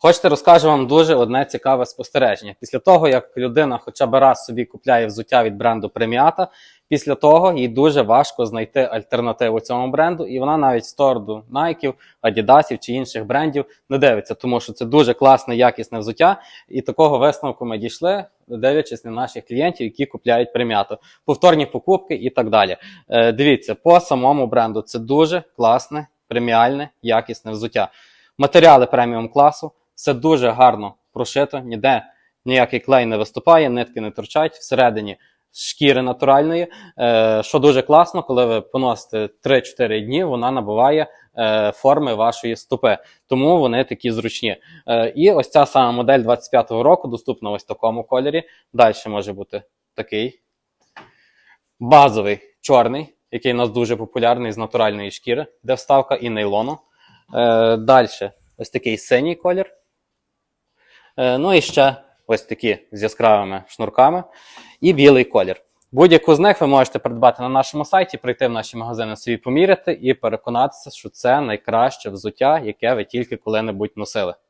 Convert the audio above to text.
Хочете, розкажу вам дуже одне цікаве спостереження. Після того, як людина хоча б раз собі купляє взуття від бренду Преміата, після того їй дуже важко знайти альтернативу цьому бренду, і вона навіть в сторону Nike, Adidas чи інших брендів не дивиться, тому що це дуже класне, якісне взуття. І такого висновку ми дійшли, дивлячись на наших клієнтів, які купляють преміату, повторні покупки і так далі. Е, дивіться, по самому бренду це дуже класне, преміальне, якісне взуття. Матеріали преміум класу, все дуже гарно прошито, ніде ніякий клей не виступає, нитки не торчать, всередині шкіри натуральної, е, що дуже класно, коли ви поносите 3-4 дні, вона набуває е, форми вашої стопи. Тому вони такі зручні. Е, і ось ця сама модель 25-го року доступна ось в такому кольорі. Далі може бути такий базовий чорний, який у нас дуже популярний з натуральної шкіри, де вставка і нейлону. Далі ось такий синій колір. Е, ну і ще ось такі з яскравими шнурками і білий колір. Будь-яку з них ви можете придбати на нашому сайті, прийти в наші магазини собі поміряти і переконатися, що це найкраще взуття, яке ви тільки коли-небудь носили.